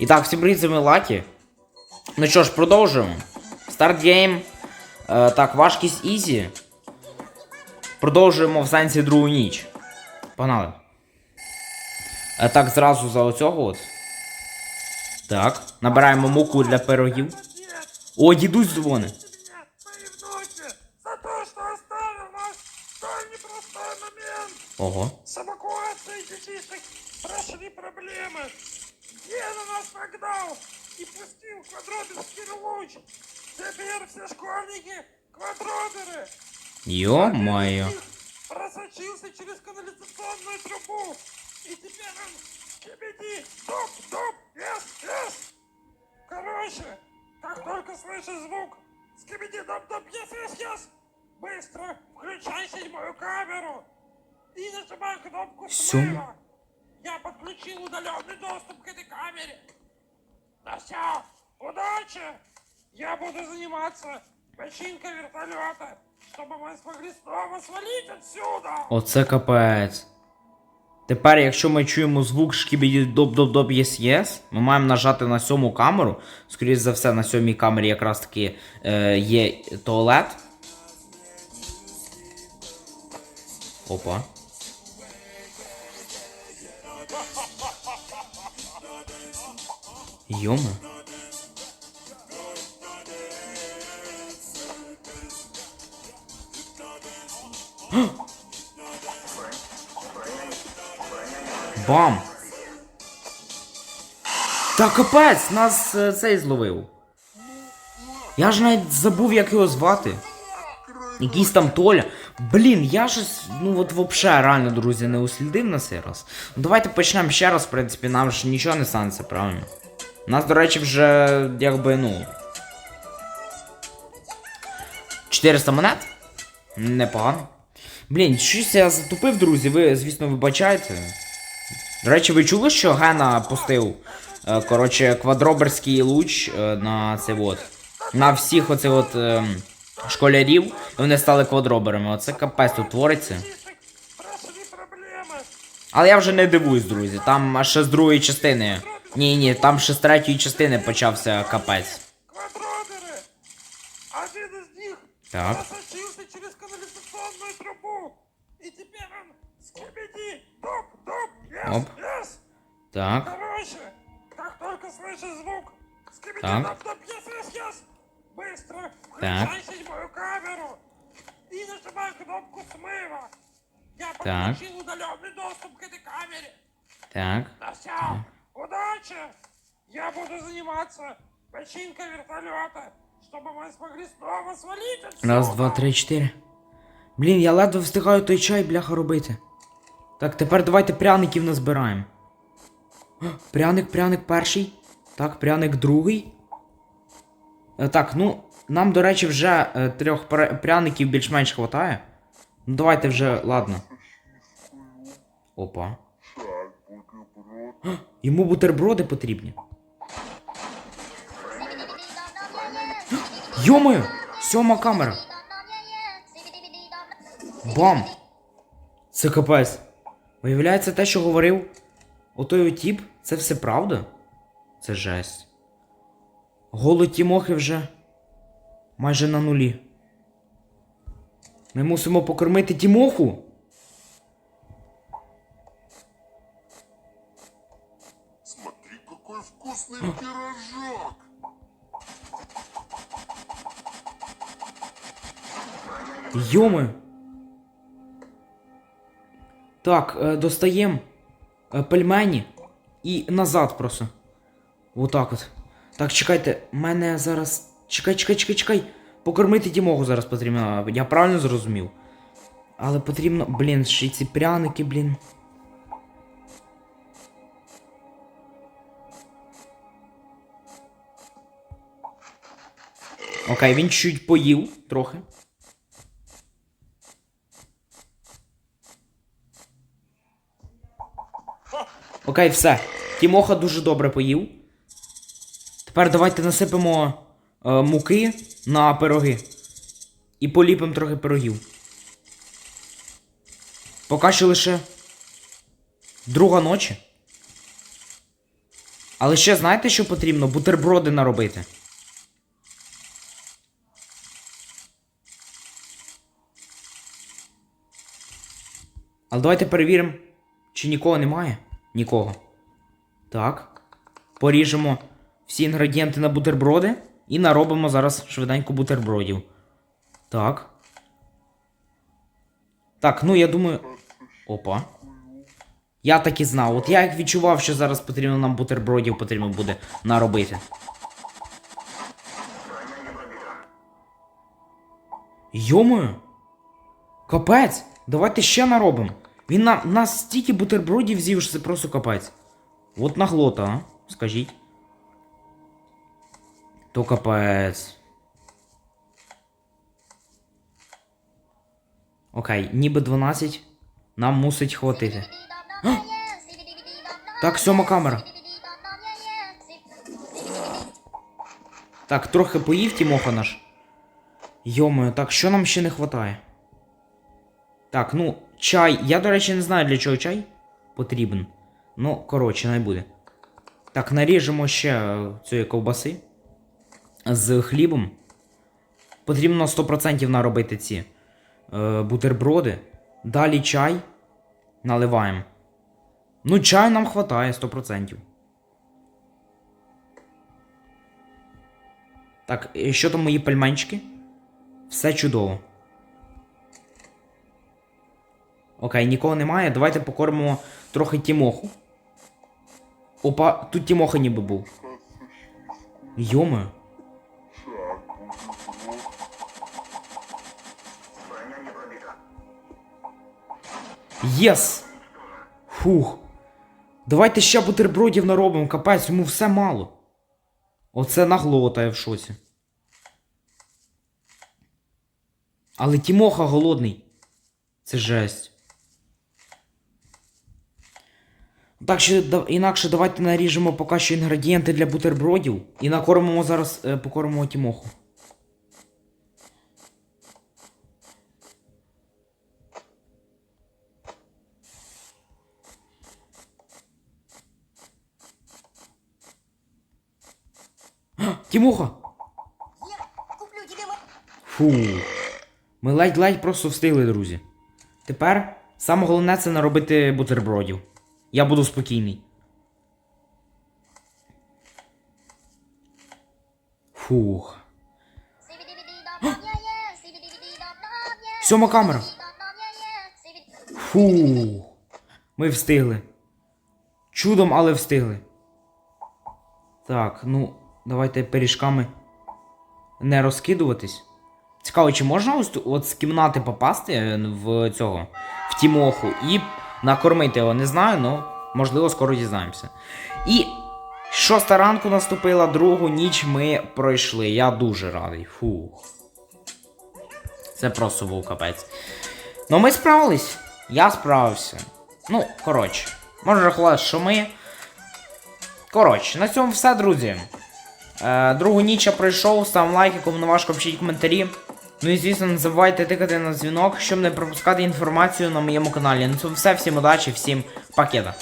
І так, всім привіт, з. Ну що ж, продовжуємо. Старт гейм. Е, так, важкість Ізі. Продовжуємо в сенсі другу ніч. Погнали. Е, так, зразу за оцього от. Так. Набираємо муку для пирогів. О, дідусь дзвонить. Ого. С эвакуацией детишек прошли проблемы. Гена нас нагнал и пустил квадроберский луч. Теперь все школьники квадроберы. Ё-моё. Просочился через канализационную трубу. И теперь он кибеди, топ, топ, ес, ес. Короче, как только слышишь звук, скибиди, топ, топ, ес, ес, ес. Быстро включай седьмую камеру. И нажимай кнопку смыва. Я подключил удаленный доступ к этой камере. Ну все, удачи! Я буду заниматься починкой вертолета, чтобы мы смогли снова свалить отсюда! Оце капець. Тепер, якщо ми чуємо звук шкібіді доп доп доп єс єс, ми маємо нажати на сьому камеру. Скоріше за все, на сьомій камері якраз таки е, є туалет. Опа. Йома. Бам! Та капець, нас е, цей зловив. Я ж навіть забув, як його звати. Якийсь там Толя. Блін, я щось, ну от вообще реально, друзі, не услідив на цей раз. Ну давайте почнемо ще раз, в принципі, нам ж нічого не станеться, правильно? У нас, до речі, вже якби, ну. 400 монет? Непогано. Блін, щось я затупив, друзі, ви, звісно, вибачайте. До речі, ви чули, що Гена пустив, е, коротше, квадроберський луч е, на це от. На всіх оцих от ем, школярів, і вони стали квадроберами. Оце капець тут твориться. Але я вже не дивуюсь, друзі. Там ще з другої частини. Ні, ні, там ще з третьої частини почався капець. Квадроберы! Один из них Так. просочился через канализационную трубу. И теперь он скибиди, топ, топ, ес, Оп. ес. Так, Короче, как только слышишь звук, скибиди, Так. топ, топ, ес, ес, ес. Быстро Так. включай седьмую камеру. И нажимай кнопку смыва. Я Так. подключил удаленный доступ к этой камере. так. Ну все, Удачи! Я буду заниматься починкой вертолета, чтобы мы смогли снова свалить отсюда. Раз, два, три, чотири. Блін, я ледве встигаю той чай, бляха, робити. Так, тепер давайте пряників назбираємо. Пряник, пряник перший. Так, пряник другий. Е, так, ну, нам, до речі, вже е, трьох пряників більш-менш хватає. Ну, давайте вже, ладно. Опа. Йому бутерброди потрібні. Йомою! Сьома камера. Бам! Це капець. Виявляється, те, що говорив отой отіп, це все правда? Це жесть. Голо Тімохи вже майже на нулі. Ми мусимо покормити Тімоху. Йоми. Так, е, достаємо е, пельмені і назад просто. Отак от. Так, чекайте, мене зараз. Чекай, чекай, чекай, чекай. Покормити Тімогу зараз потрібно. Я правильно зрозумів. Але потрібно. Блін, ще й ці пряники, блін. Окей, він чуть поїв трохи. Окей, все. Тімоха дуже добре поїв. Тепер давайте насипемо е, муки на пироги. І поліпимо трохи пирогів. Поки що лише друга ночі. Але ще знаєте, що потрібно? Бутерброди наробити. Але давайте перевіримо, чи нікого немає. Нікого. Так. Поріжемо всі інгредієнти на бутерброди і наробимо зараз швиденько бутербродів. Так. Так, ну я думаю. Опа. Я так і знав. От я як відчував, що зараз потрібно нам бутербродів потрібно буде наробити. Йомою. Капець! Давайте ще наробимо. Він на нас стільки бутербродів з'їв, що це просто капець. От наглота, а? Скажіть. То капець. Окей, ніби 12 нам мусить хватити. А! Так, сьома камера. Так, трохи поїв Тімоха наш. Йомою, так, що нам ще не хватає? Так, ну, Чай. Я, до речі, не знаю, для чого чай потрібен. Ну, коротше, не буде. Так, наріжемо ще е, цієї ковбаси з хлібом. Потрібно 100% наробити ці е, бутерброди. Далі чай. Наливаємо. Ну, чаю нам хватає 100%. Так, і що там мої пельменчики? Все чудово. Окей, нікого немає. Давайте покормимо трохи Тімоху. Опа, тут Тімоха ніби був. Йоме. Єс! Фух. Давайте ще бутербродів наробимо, капець, йому все мало. Оце наглота, я в шоці. Але Тімоха голодний. Це жесть. Так що інакше давайте наріжемо поки що інгредієнти для бутербродів і накормимо зараз е, покормимо Тімоху. Тімоха! Фу. Ми ледь-ледь просто встигли, друзі. Тепер саме головне це наробити бутербродів. Я буду спокійний. Фух. Сьома камера. Фу. Ми встигли. Чудом, але встигли. Так, ну, давайте пиріжками не розкидуватись. Цікаво, чи можна ось от з кімнати попасти е, в цього в Тімоху і накормити його? Не знаю, ну можливо, скоро дізнаємося. І шоста ранку наступила, другу ніч ми пройшли. Я дуже радий. Фух. Це просто був капець. Ну ми справились. Я справився. Ну, коротше, можна рахувати, що ми. Коротше, на цьому все, друзі. Е, другу ніч я пройшов, став лайки, кому не важко пишіть коментарі. Ну і звісно, не забувайте тикати на дзвінок, щоб не пропускати інформацію на моєму каналі. На цьому все, всім удачі, всім пакета.